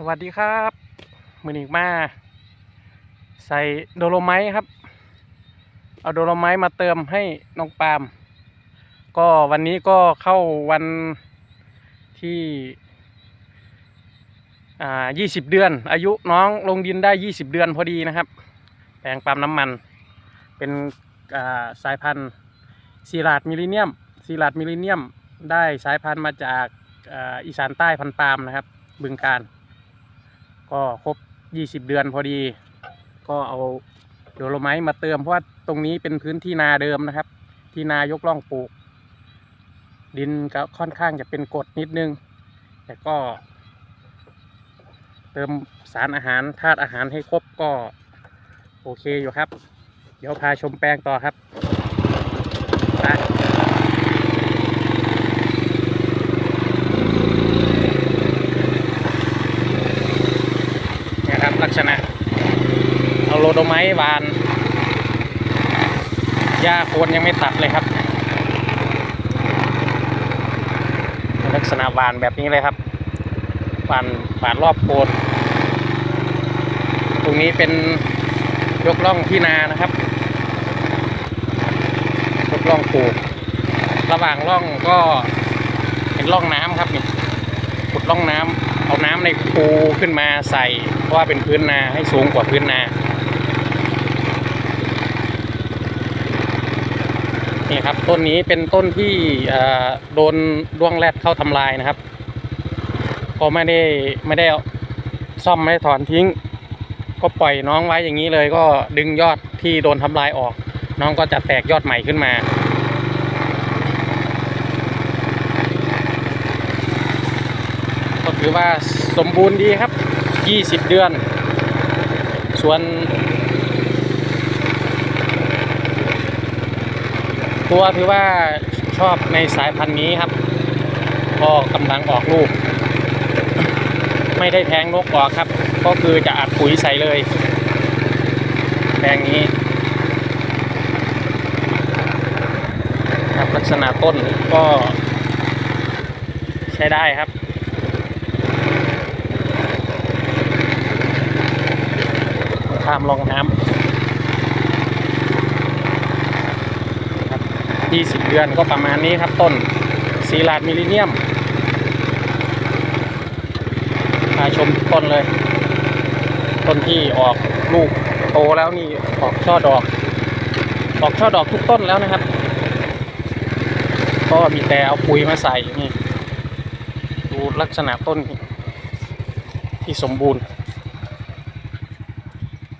สวัสดีครับมือนิกมา ใส่โดโลไมต์ครับ เอาโดโลไมต์มาเติมให้น้องปาล์มก็วันนี้ก็เข้าวันที่อ่า20เดือน อายุน้องลงดินได้20เดือนพอดีนะครับ แปลงปาล์มน้ำมัน เป็นอ่าสายพันธุ์ซีราดมิลเลเนียมซีราดมิลเลเนียม ได้สายพันธุ์มาจากอีสานใต้พันปาล์มนะครับบึงการ ก็ครบ 20 เดือนพอดี ก็เอาโดโลไมต์มาเติมเพราะว่าตรงนี้เป็นพื้นที่นาเดิมนะครับ ที่นายกล่องปลูก ดินก็ค่อนข้างจะเป็นกรดนิดนึง แต่ก็ เติมสารอาหารธาตุอาหารให้ครบก็ โอเคอยู่ครับ เดี๋ยวพาชมแปลงต่อครับไปเนี่ยครับลักษณะ เอาโลโดไมต์หวานหญ้าโคนยังไม่ตัดเลยครับ ลักษณะหวานแบบนี้เลยครับหวานหวานรอบโคนตรงนี้เป็นยกล่องที่นานะครับ ยกล่องปลูกระหว่างร่องก็เป็นร่องน้ำครับนี่ขุดร่องน้ำเอาน้ำในคูขึ้นมาใส่เพราะว่าเป็นพื้นนาให้สูงกว่าพื้นนา ครับ ต้นนี้เป็นต้นที่โดนด้วงแรดเข้าทำลายนะครับ ก็ไม่ได้ไม่ได้ซ่อมไม่ได้ถอนทิ้ง ก็ปล่อยน้องไว้อย่างนี้เลย ก็ดึงยอดที่โดนทำลายออก น้องก็จะแตกยอดใหม่ขึ้นมาก็ถือว่าสมบูรณ์ดีครับ 20 เดือน ส่วน ตัวถือว่าชอบในสายพันธุ์นี้ครับ ก็กำลังออกลูก ไม่ได้แทงนกออกครับ ก็คือจะอัดปุ๋ยใส่เลยแปลงนี้ครับลักษณะต้นก็ใช้ได้ครับข้ามลองน้ำ ครับ20เดือนก็ประมาณนี้ครับต้นซีลาดมิลลิเนียมมาชมต้นเลย ต้นที่ออกลูกโตแล้วนี่ออกช่อดอก ออกช่อดอกทุกต้นแล้วนะครับ ก็มีแต่เอาปุ๋ยมาใส่นี่ดูลักษณะต้นที่สมบูรณ์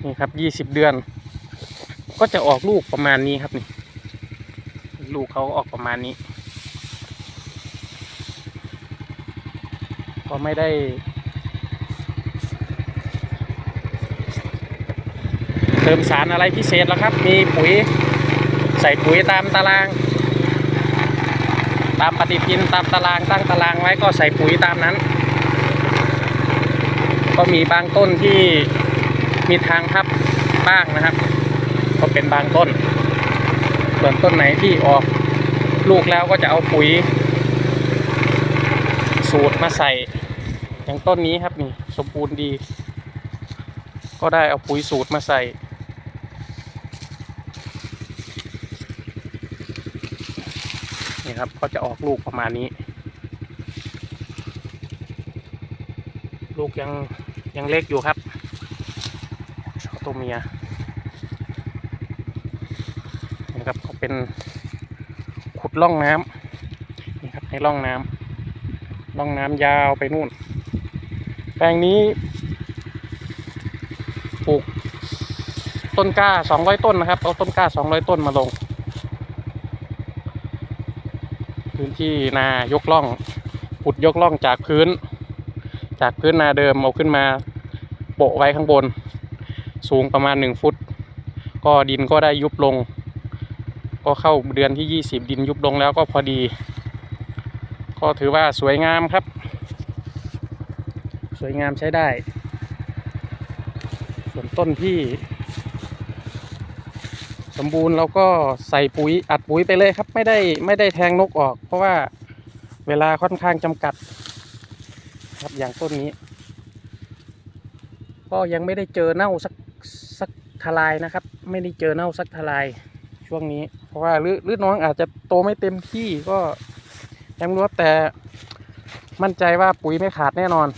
นี่ครับยี่สิบเดือน ก็จะออกลูกประมาณนี้ครับนี่ ลูกเขาออกประมาณนี้ ก็ไม่ได้ เติมสารอะไรพิเศษแล้วครับ มีปุ๋ยใส่ปุ๋ยตามตาราง ตามปฏิทินตามตารางตั้งตารางไว้ก็ใส่ปุ๋ยตามนั้น ก็มีบางต้นที่มีทางทับบ้างนะครับ ก็เป็นบางต้น ส่วนต้นไหนที่ออกลูกแล้วก็จะเอาปุ๋ย สูตรมาใส่อย่างต้นนี้ครับนี่สมบูรณ์ดี ก็ได้เอาปุ๋ยสูตรมาใส่ นี่ครับก็จะออกลูกประมาณนี้ ลูกยังยังเล็กอยู่ครับตัวเมียนะครับก็ เป็นขุดร่องน้ำนี่ครับในร่องน้ำร่องน้ำยาวไปนู่น แปลงนี้ปลูกต้นกล้าสองร้อยต้นนะครับ เอาต้นกล้าสองร้อยต้นมาลง พื้นที่นายกล่องขุดยกล่องจากพื้น จากพื้นนาเดิมเอาขึ้นมาโปะไว้ข้างบน สูงประมาณหนึ่งฟุต ก็ดินก็ได้ยุบลง ก็เข้าเดือนที่ยี่สิบดินยุบลงแล้วก็พอดี ก็ถือว่าสวยงามครับ สวยงามใช้ได้ ส่วนต้นที่ สมบูรณ์เราก็ใส่ปุ๋ยอัดปุ๋ยไปเลยครับ ไม่ได้ไม่ได้แทงนกออก เพราะว่าเวลาค่อนข้างจำกัด ครับอย่างต้นนี้ ก็ยังไม่ได้เจอเน่าสักสักทลายนะครับ ไม่ได้เจอเน่าสักทลาย ช่วงนี้ เพราะว่าหรือหรือน้องอาจจะโตไม่เต็มที่ก็ยังไม่รู้แต่มั่นใจว่าปุ๋ยไม่ขาดแน่นอน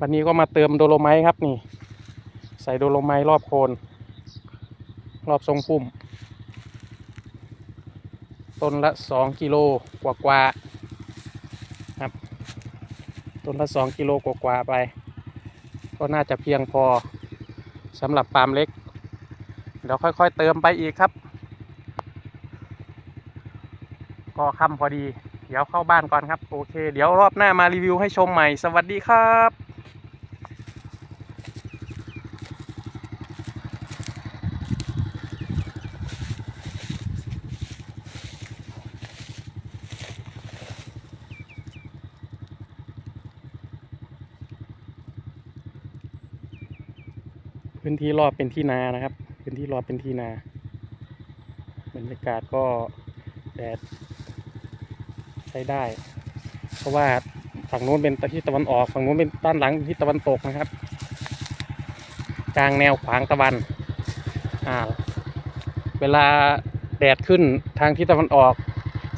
วันนี้ก็มาเติมโดโลไมต์ครับนี่ ใส่โดโลไมต์รอบโคน รอบทรงพุ่ม ต้นละสองกิโลกว่ากว่าๆครับ ต้นละสองกิโลกว่ากว่าๆไป ก็น่าจะเพียงพอสำหรับปาล์มเล็ก เดี๋ยวค่อยๆเติมไปอีกครับ ก็ค่ำพอดี เดี๋ยวเข้าบ้านก่อนครับ โอเค เดี๋ยวรอบหน้ามารีวิวให้ชมใหม่ สวัสดีครับพื้นที่รอบเป็นที่นานะครับ ที่รอบเป็นที่นาบรรยากาศก็แดดใช้ได้ เพราะว่าฝั่งนู้นเป็นทิศตะวันออกฝั่งนู้นเป็นด้านหลังทิศตะวันตกนะครับ กลางแนวขวางตะวันอ่าเวลาแดดขึ้นทางทิศตะวันออก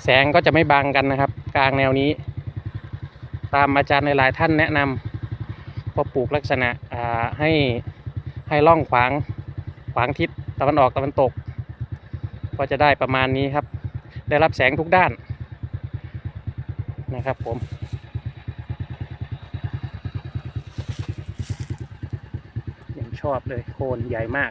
แสงก็จะไม่บังกันนะครับ กลางแนวนี้ ตามอาจารย์หลายๆท่านแนะนำก็ปลูกลักษณะให้ให้ล่องขวาง ขวางทิศตะวันออกตะวันตก ก็จะได้ประมาณนี้ครับ ได้รับแสงทุกด้านนะครับผมยังชอบเลยโคนใหญ่มาก